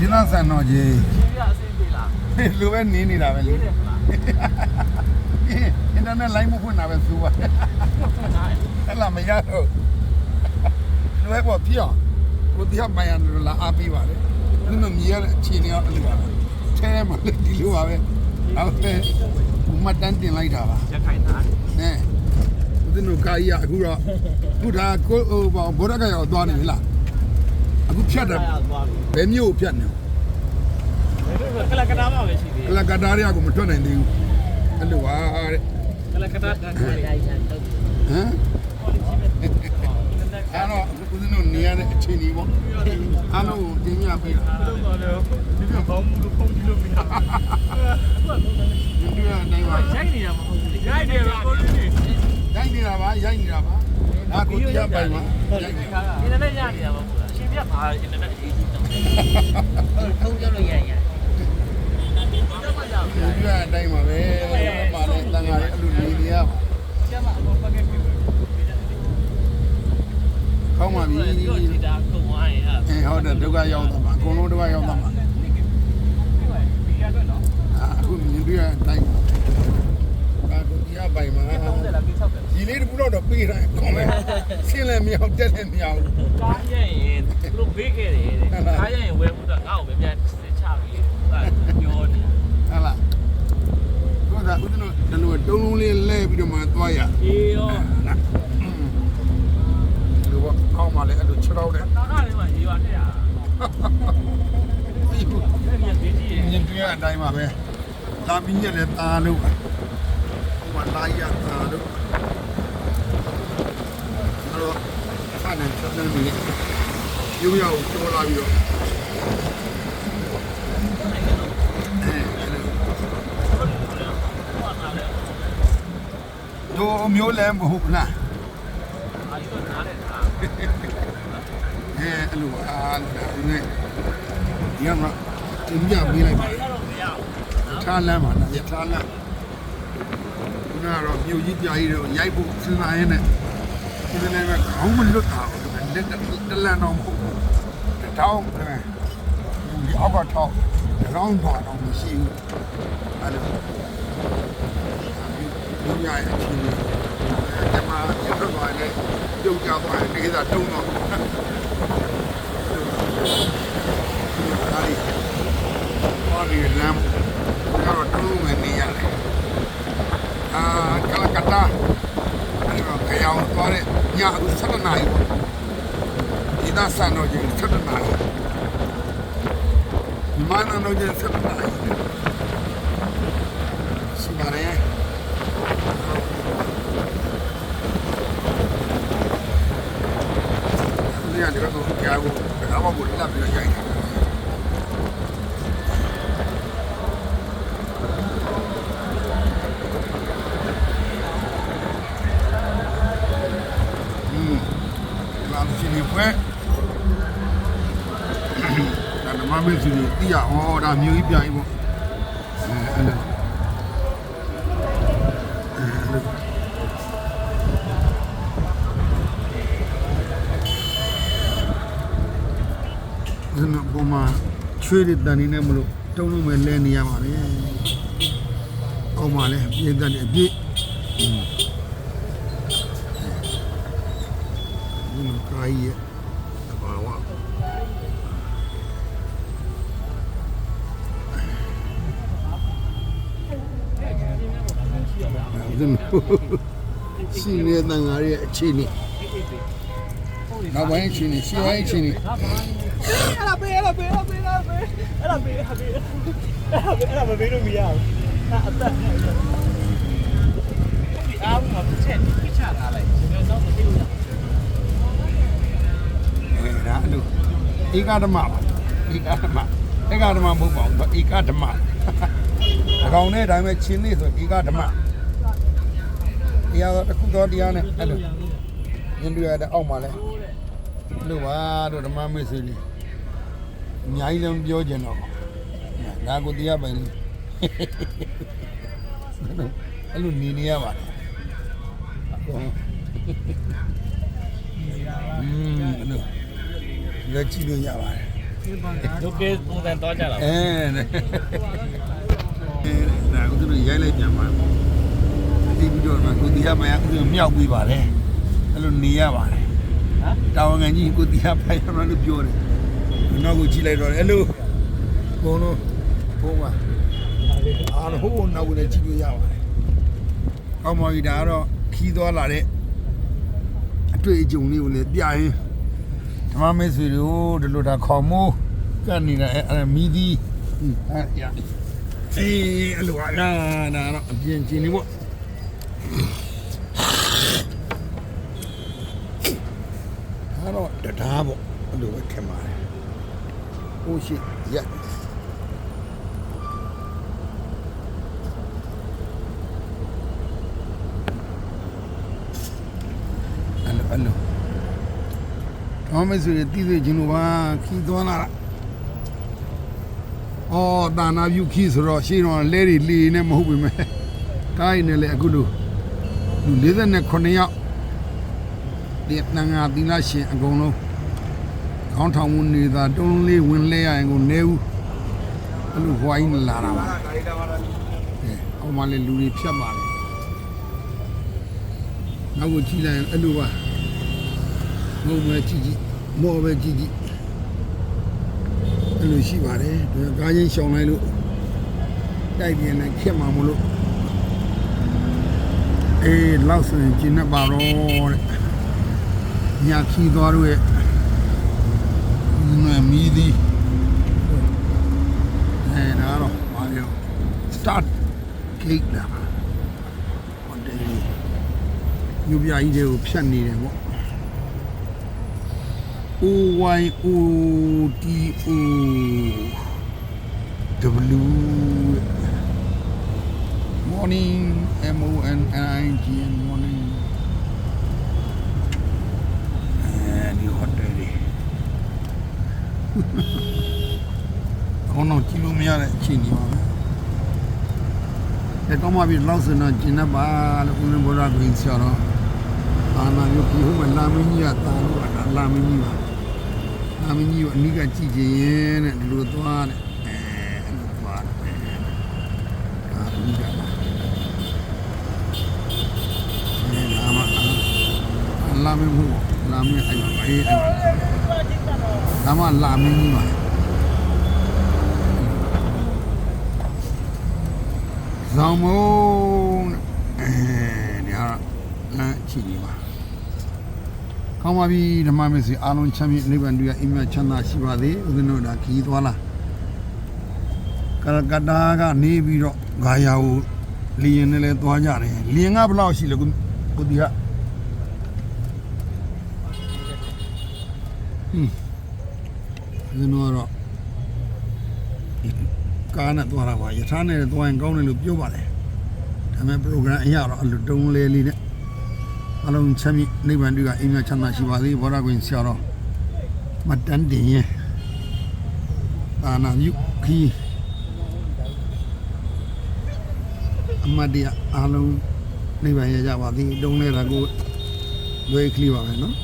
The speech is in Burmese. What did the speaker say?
ဒီလားဆန်တော့ကြီးချင်းပြအဆင်ပြေလားလူပဲနင်းနေတာပဲလေပြေးတယ်ခလားအင်တာနက်လိုင်းမဖွင့်တာပဲသူပါဖွင့်ထားတယ်အဲ့လာမရတော့လူပဲပေါ့ပြအောင်ကိုတရားမိုင်ရလာအားပေးပါလေလူမမြင်ရတဲ့အခြေအနေရောအဲ့လိုပါပဲထဲမှာလေဒီလိုပါပဲဟုတ်တယ်မတ်တန်းတင်လိုက်တာပါရက်ခိုင်ထားတယ်နဲဦးဇင်းတို့ကာကြီးကအခုတော့အခုဒါကိုဟိုဘောဘောရကရောက်သွားနေပြီလား အခုဖြတ်တယ်သွားပြီဘယ်မျိုးဖြတ်နေဒါပေမဲ့ကလကတာမှပဲရှိသေးကတယ်လကတားရကမထွက်နိုင်သေးဘူးအဲ့လိုပါတဲ့ကလကတာတန်းခိုင်လိုက်တယ်တော့ဟမ်အဲ့တော့ဦးဇင်းတို့နေရတဲ့အခြေအနေပေါ့အားလုံးကိုတင်ပြပေးတာတော့တော့ဒီကဘောင်းမှုလို့ဖုန်းကြည့်လို့မရဘူးဒီလိုနိုင်ပါရိုက်နေတာမဟုတ်ဘူးရိုက်တယ်တော့ကိုလူကြီးရိုက်နေတာပါရိုက်နေတာပါဒါကိုတရားပိုင်ပါရိုက်နေတာအင်တာနက်ရနေတာမ ဟုတ်ဘူးလားအရှင်ပြပါအင်တာနက်အရေးကြီးတော့ထုံးပြောလို့ရရတော့မရဘူးဒီလိုအတိုင်းပါပဲပါလေတန်ဃာရဲ့အလူနေနေရပါကျမအပေါ်ပကက်ပြီးပြီကောင်းပါပြီဒီတော့ဒီတာကုန်သွားရင်အဲ့အဲဟုတ်တယ်ဒုက္ခရောက်သွားမှာအကုန်လုံးဒုက္ခရောက်သွားမှာ ဒီရတော့နော် အခုမြင်တွေ့ရအတိုင်းပါဒါကိုတရားပိုင်မှာ 30လား 60တယ် ဒီလေးတခုတော့တော့ပေးတိုင်းကောင်းမယ်ဆင်းလည်းမရောက်တက်လည်းမရောက် ကားရရင်သူတို့ဘေးခဲ့တယ်တဲ့ကားရရင်ဝယ်မှုတော့ငါ့ကိုမြန်မြန်စစ်ချပြီအဲ့ပြောနေ ဟလားတော့ဒါဥဒ္ဒနောဒလိုတုံးလုံးလေးလဲပြီးတော့မှသွားရ အေးရော နာဒီဘောကောင်းပါလေအဲ့လိုခြေတော့တဲ့ တာနာလေးမှရေရွာတက်ရအဲ့ဒီဘေးကြီး မြင်တွေ့ရအတိုင်းပါပဲလာပြီးညက်လည်းตาလို့ဟိုမှာလာရตาလို့ န်နေဆက်နေပြီရုပ်ရအောင်ကျော်လာပြီးတော့တို့မျိုးလည်းမဟုတ်လားအဲ့ဒီနားနဲ့တာအဲအဲ့လိုအားနဲ့ဒီမှာတင်ပြပေးလိုက်ပါအဲ့တော့မရဘူးထားလမ်းပါလားရထားလမ်းခုနကတော့မြို့ကြီးပြာကြီးတော့ရိုက်ဖို့စဉ်းစားရင်းနဲ့ ဒီနေ့ကခေါင်းမလွတ်တာဘူးလက်တလန်တော့မဟုတ်ဘူးတောင်းတယ်ဒီအောက်ကထောက်ရောင်းတော့တော့မရှိဘူးအဲ့လိုဒီညရဲ့အချင်းကြီးဒီမှာရုပ်တော့ပါလေပြုတ်ကြသွားတယ်ဒီကစားတုံးတော့ဒါရီပါရီလမ်းကတော့တုံးမယ်နေရတယ်အာကလကတ္တာအဲ့တော့ကြောင်သွားတဲ့ ညအခု7နာရီပေါ့ဒီသားဆန်တော့ကျ7နာရီဒီမနတော့ကျ7နာရီစီပါရဲဒီကနေ့ကတော့ကြာကိုဘာမှမလုပ်လာပြီးရိုက်တာอืมလာလို့ရှိနေပွဲဒါမှမဟုတ်စီတီး ရဟောဒါမျိုးကြီးပြိုင်ပေါ့အဲအဲ့လိုအဲအဲ့လိုဒီနေ့ပုံမှာချွေးတဲ့တန်နေနဲ့မလို့တုံးလုံးပဲလဲနေရပါလေ။အောက်မှာလဲပြည်သက်တဲ့အပြည့်อืมဒီလိုကာကြီးရဲ့ ဒီလိုစီနေတဲ့ငါရဲ့အခြေအနေနောက်ပိုင်းအခြေအနေစီပိုင်းအခြေအနေအဲ့ဒါပေးအဲ့ဒါပေးအဲ့ဒါပေးအဲ့ဒါပေးအဲ့ဒါပေးအဲ့ဒါပေးအဲ့ဒါမပေးလို့မရဘူးအဲ့အသက်ဒီအားမချက်ပြချထားလိုက်ဒီလိုတော့မသိဘူးလားအဲဒါအဲ့လိုဧကဓမ္မပါဧကဓမ္မဧကဓမ္မမဟုတ်ပါဘူးဧကဓမ္မအကောင်နဲ့ဒါပေမဲ့ချင်းလေးဆိုဧကဓမ္မ တရားတော့တစ်ခုတော့တရားနဲ့အဲ့လိုညင်ပြရတဲ့အောက်မှာလဲလို့ပါတို့ဓမ္မမေ့စီလေးအများကြီးလည်းပြောကြတော့ဒါကိုတရားပိုင်လေးအဲ့လိုနေနေရပါတယ်อืมအဲ့လိုလက်ကြည့်လို့ရပါတယ်တို့ကပုံစံတော့ကြတာအဲဒါကသူတို့ရိုက်လိုက်ပြန်ပါ ဒီဗီဒီယိုမှာကိုတီးရမရအခုမြောက်ပြီးပါတယ်အဲ့လိုနေရပါတယ်ဟမ်တာဝန်ခံကြီးကိုတီးရဖိုင်ရမလို့ပြောတယ်နောက်ကိုကြည့်လိုက်တော့အဲ့လိုဘုံလုံးဘုံပါအားလုံးဟိုနောက်ကိုလည်းကြည့်လို့ရပါတယ်ကောင်းပါပြီဒါကတော့ခီးသွားလာတဲ့အတွေ့အကြုံလေးကိုလည်းပြရင်ဓမ္မမေဆွေတို့ဒီလိုဒါခေါ်မိုးကတ်နေတာအဲ့အဲ့မီဒီအဲ့ရအေးအဲ့လိုပါနာနာတော့အပြင်ကျင်နေပေါ့ဒါ တော့တရားပေါ့အဲ့လိုပဲခင်ပါတယ်ဟိုရှိရက်အဲ့လိုအဲ့လိုတော့မဆိုရတည်သေးခြင်းလို့ပါခီးသွားလာတာအော်တာနာပြုခီးဆိုတော့ရှင်းတော့လဲတွေလီနေမဟုတ်ပြီမဲ့ကိုင်းနေလေအခုလိုလူ49ယောက်ဒီတန်ငါသီလရှင်အကုန်လုံး ခေါင်းထောင်မှုနေတာတုံးလေးဝင်လဲရရင်ကိုနေဦးအဲ့လိုဟွာင်းလာတာပါအဲအောင်မလေးလူတွေဖြတ်ပါတယ်နောက်ကိုကြည့်လိုက်ရင်အဲ့လိုပါငုံမဲကြည့်ကြည့်မော်ပဲကြည့်ကြည့်အဲ့လိုရှိပါတယ်ဒါကားချင်းရှောင်လိုက်လို့တိုက်ပြင်းနဲ့ခက်မှာမလို့အေးလောက်ဆိုရင်ကျင်းနေပါတော့တဲ့ညာခီသွားတော့ရဲ့ မမီဒီအဲဒါတော့ဘာလဲ start cake လာဟိုတယ်ညပြကြီးတွေကိုဖြတ်နေတယ်ပေါ့ O Y O T O W morning M O N I G N morning အဲဒီဟိုတယ်လေး ခေါင်းတော့ကြည့်လို့မရတဲ့အခြေအနေပါပဲဒါတော့မှပြီးလောက်စင်တော့ကျင်တတ်ပါလို့ဦးရင်းဘောရကိုဆရာတော်အာနာယုတ်ဒီဟိုမှာလာမင်းကြီးကတာလို့ကလာမင်းကြီးပါလာမင်းကြီးကိုအနိကကြည့်ခြင်းရဲ့တဲ့ဒီလိုသွားတဲ့အဲအဲ့လိုသွားတယ်အာအနိကပါအဲလာမအာလာမင်းဘူးလာမင်းအဲ့အေး အဲ့လာမလာမင်းကြီးပါဇောင်းမုံအဲဒီဟာလမ်းချီနေပါကောင်းပါပြီဓမ္မမစ္စည်းအားလုံးချမ်းမြေ့နိဗ္ဗာန်တွေ့ရအိမ်မက်ချမ်းသာရှိပါစေဦးဇင်းတို့ဒါခီးသွားလားကရကတာကနေပြီးတော့ဂါယာကိုလီရင်နဲ့လဲသွားကြတယ်လီရင်ကဘယ်လောက်ရှိလဲကိုကိုဒီကဟင်း ဦးဇင်းတို့ကတော့ကားနဲ့သွားတာပါယထာနဲ့သွားရင်ကောင်းတယ်လို့ပြောပါတယ်ဒါပေမဲ့ program အရာတော့အလိုတုံးလေးလေးနဲ့အလုံးချမ်းမြေ့နိဗ္ဗာန်တွေ့ကအိမ်မချမ်းသာရှိပါစေဘောရကွင်ဆရာတော်မတန်တင်ရင်အာနာယုခီအမတ်တရားအလုံးနိဗ္ဗာန်ရကြပါသည်တုံးလေးတာကိုလွယ်ခလီပါပဲနော်